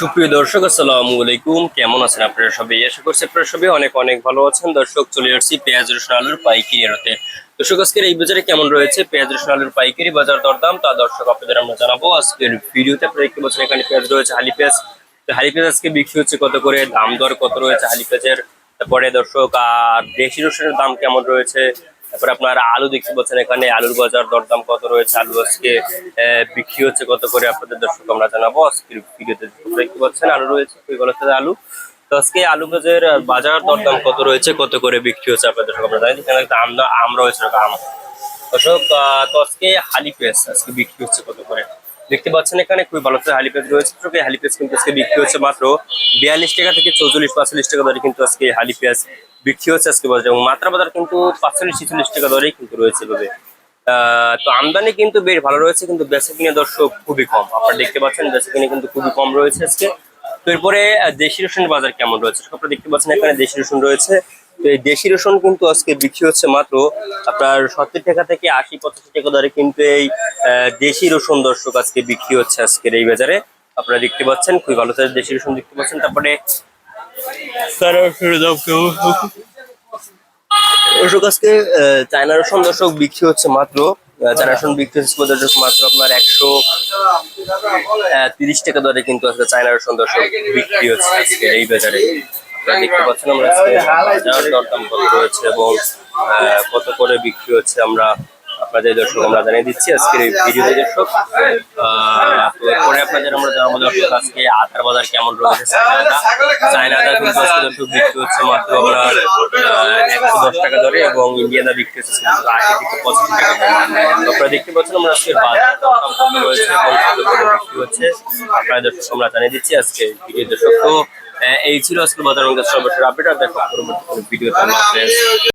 সুপ্রিয় দর্শক, আসসালামু আলাইকুম। কেমন আছেন আপনারা সবাই? আশা করছি আপনারা সবাই অনেক অনেক ভালো আছেন। দর্শক, চলে আসছি পেঁয়াজ, রসুন, আলুর পাইকারি আড়তে দর্শক, আজকের এই বাজারে কেমন রয়েছে? পেঁয়াজ, রসুন, আলুর পাইকারি বাজার দরদাম। তা দর্শক, আপনাদের আমরা জানাব। আজকের ভিডিওতে আপনারা দেখতে পাচ্ছেন এখানে পেঁয়াজ রয়েছে, হালি পেঁয়াজ। হালি পেঁয়াজ আজকে বিক্রি হচ্ছে কত করে? দাম দর কত রয়েছে হালি পেঁয়াজের? তারপরে দর্শক, আর দেশি রসুনের দাম কেমন রয়েছে? তারপরে আপনার আলু দেখতে পাচ্ছেন এখানে, আলুর বাজার দরদাম কত রয়েছে, আলু আজকে বিক্রি হচ্ছে কত করে আপনাদের দর্শক আমরা জানাব। আজকের ভিডিওতে দেখতে পাচ্ছেন আলু রয়েছে আলু। তো আজকে আলু বাজার বাজার দরদাম কত রয়েছে, কত করে বিক্রি হচ্ছে আপনাদের দর্শক আমরা জানি, এখানে আম আম রয়েছে, আম। দর্শক তো আজকে হালি পেঁয়াজ আজকে বিক্রি হচ্ছে কত করে? দেখতে পাচ্ছেন এখানে খুবই ভালো হালি পেঁয়াজ রয়েছে। এই হালি পেঁয়াজ কিন্তু আজকে বিক্রি হচ্ছে মাত্র বিয়াল্লিশ টাকা থেকে চৌচল্লিশ পাঁচচল্লিশ টাকা দরে কিন্তু আজকে হালি পেঁয়াজ বিক্রি হচ্ছে আজকে বাজারে। এবং মাত্রা বাজার কিন্তু পাঁচচল্লিশ, ছেচল্লিশ টাকা দরেই কিন্তু রয়েছে এভাবে। তো আমদানি কিন্তু বেশ ভালো রয়েছে, কিন্তু বেচা কিনে দর্শক খুবই কম। আপনারা দেখতে পাচ্ছেন বেচা কিনে কিন্তু খুবই কম রয়েছে আজকে। তো এরপরে দেশি রসুনের বাজার কেমন রয়েছে? আপনারা দেখতে পাচ্ছেন এখানে দেশি রসুন রয়েছে। তো এই দেশি রসুন কিন্তু আজকে বিক্রি হচ্ছে মাত্র আপনার সত্তর টাকা থেকে আশি পঁচাশি টাকা দরে কিন্তু এই দেশি রসুন দর্শক আজকে বিক্রি হচ্ছে আজকের এই বাজারে। আপনারা দেখতে পাচ্ছেন খুবই ভালো সাইজের দেশি রসুন দেখতে পাচ্ছেন। তারপরে দর্শক আজকে চায়না রসুন দর্শক বিক্রি হচ্ছে মাত্র চায়না রসুন বিক্রি হচ্ছে দর্শক মাত্র আপনার একশো তিরিশ টাকা দরে কিন্তু আজকে চায়না রসুন দর্শক বিক্রি হচ্ছে আজকে এই বাজারে। দেখতে পাচ্ছেন আমরা বাজার দরদাম কত রয়েছে এবং আহ, কত করে বিক্রি হচ্ছে আমরা আপনাদের দর্শক আমরা জানিয়ে দিচ্ছি। আজকের এই ভিডিওতে দর্শক আপনাদের আমরা বাজার কেমন রয়েছে বিক্রি হচ্ছে মাত্র একশো দশ টাকা এবং ইন্ডিয়ান বিক্রি হচ্ছে পঁচাশি টাকা আপনারা দেখতে পাচ্ছেন আমরা আজকে বাজার রয়েছে বিক্রি হচ্ছে। আমরা জানিয়ে দিচ্ছি আজকে ভিডিও এই ছিল আজকে বাজার সর্বশেষ আপডেট। আর দেখো পরবর্তী আমরা